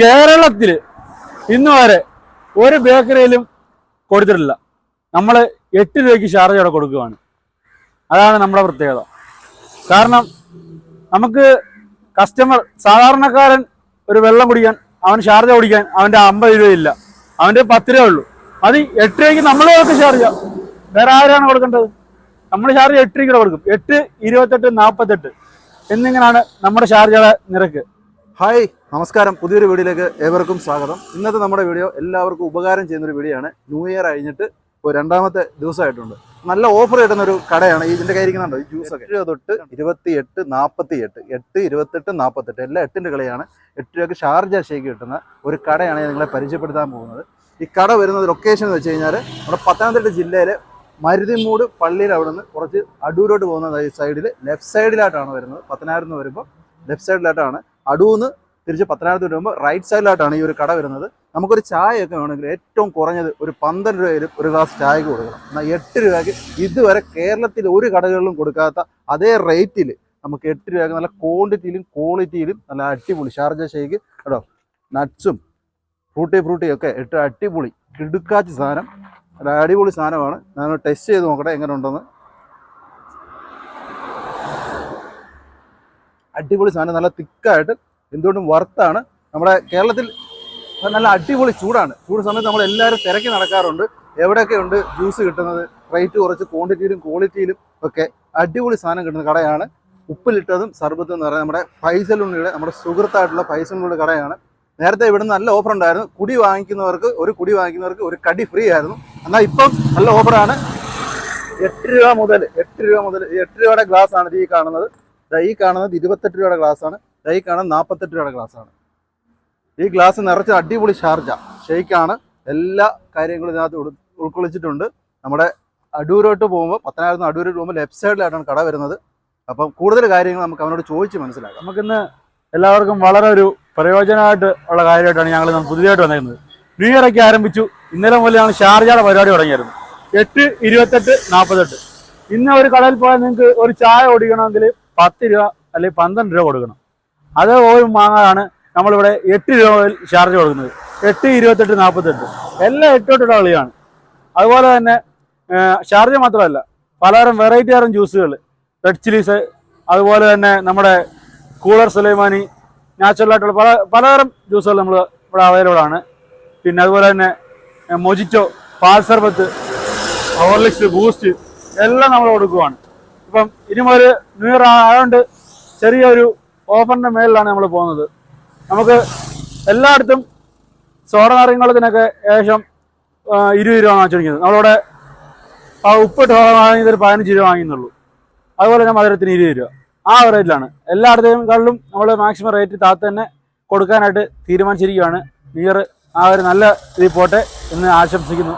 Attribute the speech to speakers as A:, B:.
A: കേരളത്തിൽ ഇന്ന് വരെ ഒരു ബേക്കറിയിലും കൊടുത്തിട്ടില്ല. നമ്മൾ എട്ട് രൂപയ്ക്ക് ഷാർജ് അവിടെ കൊടുക്കുകയാണ് അതാണ് നമ്മുടെ പ്രത്യേകത. കാരണം നമുക്ക് കസ്റ്റമർ സാധാരണക്കാരൻ ഒരു വെള്ളം കുടിക്കാൻ അവൻ ഷാർജ കുടിക്കാൻ അവന്റെ അമ്പത് രൂപയില്ല അവന്റെ പത്ത് രൂപ ഉള്ളൂ. അത് എട്ട് രൂപയ്ക്ക് നമ്മൾ കൊടുക്കും ഷാർജ വേറെ ആരാണ് കൊടുക്കേണ്ടത്? നമ്മൾ ഷാർജ എട്ട് രൂപയ്ക്ക് കൊടുക്കും. എട്ട് ഇരുപത്തെട്ട് നാൽപ്പത്തെട്ട് എന്നിങ്ങനെയാണ് നമ്മുടെ ഷാർജയുടെ നിരക്ക്.
B: ഹായ് നമസ്കാരം. പുതിയൊരു വീഡിയോയിലേക്ക് ഏവർക്കും സ്വാഗതം. ഇന്നത്തെ നമ്മുടെ വീഡിയോ എല്ലാവർക്കും ഉപകാരം ചെയ്യുന്നൊരു വീഡിയോ ആണ്. ന്യൂ ഇയർ കഴിഞ്ഞിട്ട് ഇപ്പോൾ രണ്ടാമത്തെ ദിവസമായിട്ടുണ്ട്. നല്ല ഓഫർ കിട്ടുന്ന ഒരു കടയാണ് ഈ ഇതിന്റെ കയ്യിരിക്കുന്നുണ്ടോ ഈ ജ്യൂസ് ഒക്കെ. തൊട്ട് ഇരുപത്തി എട്ട് നാൽപ്പത്തി എട്ട് എട്ട് ഇരുപത്തെട്ട് നാൽപ്പത്തെട്ട് എല്ലാ എട്ടിന്റെ കളിയാണ് എട്ട് രൂപയ്ക്ക് ഷാർജ ഷേക്ക് കിട്ടുന്ന ഒരു കടയാണ് നിങ്ങളെ പരിചയപ്പെടുത്താൻ പോകുന്നത്. ഈ കട വരുന്നത് ലൊക്കേഷൻ എന്ന് വെച്ച് കഴിഞ്ഞാൽ നമ്മുടെ പത്തനംതിട്ട ജില്ലയിലെ മരുതിമൂട് പള്ളിയിൽ അവിടെ നിന്ന് കുറച്ച് അടൂരോട്ട് പോകുന്ന സൈഡിൽ ലെഫ്റ്റ് സൈഡിലായിട്ടാണ് വരുന്നത്. പത്തനായിരം നിന്ന് വരുമ്പോൾ ലെഫ്റ്റ് സൈഡിലായിട്ടാണ് അടൂന്ന് തിരിച്ച് പത്തനാപുരത്ത് വരുമ്പോൾ റൈറ്റ് സൈഡിലായിട്ടാണ് ഈ ഒരു കട വരുന്നത്. നമുക്കൊരു ചായയൊക്കെ വേണമെങ്കിൽ ഏറ്റവും കുറഞ്ഞത് ഒരു പന്ത്രണ്ട് രൂപയിൽ ഒരു ഗ്ലാസ് ചായക്ക് കൊടുക്കണം. എന്നാൽ എട്ട് രൂപയ്ക്ക് ഇതുവരെ കേരളത്തിൽ ഒരു കടകളിലും കൊടുക്കാത്ത അതേ റേറ്റിൽ നമുക്ക് എട്ട് രൂപയ്ക്ക് നല്ല ക്വാണ്ടിറ്റിയിലും ക്വാളിറ്റിയിലും നല്ല അടിപൊളി ഷാർജ ഷേക്ക് കേട്ടോ നട്ട്സും ഫ്രൂട്ടി ഫ്രൂട്ടി ഒക്കെ ഇട്ട് അടിപൊളി കിടുക്കാച്ചി സാധനം. നല്ല അടിപൊളി സാധനമാണ്. ഞാൻ ടെസ്റ്റ് ചെയ്ത് നോക്കട്ടെ എങ്ങനെ ഉണ്ടെന്ന് അടിപൊളി സാധനം നല്ല തിക്കായിട്ട് എന്തുകൊണ്ടും വർത്താണ് നമ്മുടെ കേരളത്തിൽ നല്ല അടിപൊളി ചൂടാണ്. ചൂട് സമയത്ത് നമ്മൾ എല്ലാവരും തിരക്കി നടക്കാറുണ്ട്. എവിടെയൊക്കെ ഉണ്ട് ജ്യൂസ് കിട്ടുന്നത് റേറ്റ് കുറച്ച് ക്വാണ്ടിറ്റിയിലും ക്വാളിറ്റിയിലും ഒക്കെ അടിപൊളി സാധനം കിട്ടുന്ന കടയാണ്. ഉപ്പിലിട്ടതും സർബത്തും എന്ന് പറയുന്നത് നമ്മുടെ ഫൈസലുണ്ണിയുടെ നമ്മുടെ സുഹൃത്തായിട്ടുള്ള ഫൈസലുണ്ണിയുടെ കടയാണ്. നേരത്തെ ഇവിടുന്ന് നല്ല ഓഫർ ഉണ്ടായിരുന്നു. കുടി വാങ്ങിക്കുന്നവർക്ക് ഒരു കുടി വാങ്ങിക്കുന്നവർക്ക് ഒരു കടി ഫ്രീ ആയിരുന്നു. എന്നാൽ ഇപ്പം നല്ല ഓഫറാണ് എട്ട് രൂപ മുതൽ എട്ട് രൂപ മുതൽ എട്ട് രൂപയുടെ ഗ്ലാസ് ആണ് ഈ കാണുന്നത്. ഈ കാണുന്നത് ഇരുപത്തെട്ട് രൂപയുടെ ഗ്ലാസ് ആണ്. ദാ ഈ കാണുന്നത് നാൽപ്പത്തെട്ട് രൂപയുടെ ഗ്ലാസ് ആണ്. ഈ ഗ്ലാസ് നിറച്ച അടിപൊളി ഷാർജ. ഷെയ്ക്കാണ് എല്ലാ കാര്യങ്ങളും ഇതിനകത്ത് ഉൾ- ഉൾക്കൊള്ളിച്ചിട്ടുണ്ട്. നമ്മുടെ അടൂരോട്ട് പോകുമ്പോൾ പത്തനായിരത്ത് അടൂരോട്ട് പോകുമ്പോൾ ലെഫ്റ്റ് സൈഡിലായിട്ടാണ് കട വരുന്നത്. അപ്പം കൂടുതൽ കാര്യങ്ങൾ നമുക്ക് അവനോട് ചോദിച്ച് മനസ്സിലാക്കാം.
A: നമുക്കിന്ന് എല്ലാവർക്കും വളരെ ഒരു പ്രയോജനമായിട്ട് ഉള്ള കാര്യമായിട്ടാണ് ഞങ്ങൾ പുതിയതായിട്ട് വന്നിരുന്നത് ന്യൂ ഇയർ ആരംഭിച്ചു. ഇന്നലെ ഞങ്ങൾ ഷാർജയുടെ പരിപാടി തുടങ്ങിയായിരുന്നു എട്ട് ഇരുപത്തെട്ട് നാൽപ്പത്തെട്ട് ഇന്ന് ഒരു കടയിൽ പോയാൽ നിങ്ങൾക്ക് ഒരു ചായ കുടിക്കണമെങ്കിൽ പത്ത് രൂപ അല്ലെങ്കിൽ പന്ത്രണ്ട് രൂപ കൊടുക്കണം. അത് ഒരു വാങ്ങാനാണ് നമ്മളിവിടെ എട്ട് രൂപ ചാർജ് കൊടുക്കുന്നത്. എട്ട് ഇരുപത്തെട്ട് നാൽപ്പത്തെട്ട് എല്ലാം എട്ടോട്ടുള്ള കളിയാണ് അതുപോലെ തന്നെ ചാർജ് മാത്രമല്ല പലതരം വെറൈറ്റി തരം ജ്യൂസുകൾ റെഡ് ചില്ലീസ് അതുപോലെ തന്നെ നമ്മുടെ കൂളർ സുലൈമാനി നാച്ചുറൽ ആയിട്ടുള്ള പല പലതരം ജ്യൂസുകൾ നമ്മൾ ഇവിടെ അവൈലബിൾ ആണ്. പിന്നെ അതുപോലെ തന്നെ മൊജിറ്റോ പാൽ സർബത്ത് ഹോർലിക്സ് ബൂസ്റ്റ് എല്ലാം നമ്മൾ കൊടുക്കുവാണ്. ഇപ്പം ഇനി ഒരു ന്യൂ ഇയർ ആയതുകൊണ്ട് ചെറിയൊരു ഓഫറിന്റെ മേളിലാണ് നമ്മൾ പോകുന്നത്. നമുക്ക് എല്ലായിടത്തും സോഡ നാരങ്ങളത്തിനൊക്കെ ഏകദേശം ഇരുപത് രൂപ വാങ്ങിച്ചിരിക്കുന്നത് നമ്മളിവിടെ ആ ഉപ്പിട്ട് സോഡ വാങ്ങിയത് ഒരു പതിനഞ്ച് രൂപ വാങ്ങിയെന്നുള്ളൂ. അതുപോലെ തന്നെ മധുരത്തിന് ഇരുപത് രൂപ. ആ റേറ്റിലാണ് എല്ലായിടത്തേക്കാളിലും നമ്മൾ മാക്സിമം റേറ്റ് താത്ത് തന്നെ കൊടുക്കാനായിട്ട് തീരുമാനിച്ചിരിക്കുകയാണ്. ന്യൂ ഇയർ ആ ഒരു നല്ല ഇതിൽ പോട്ടെ എന്ന് ആശംസിക്കുന്നു.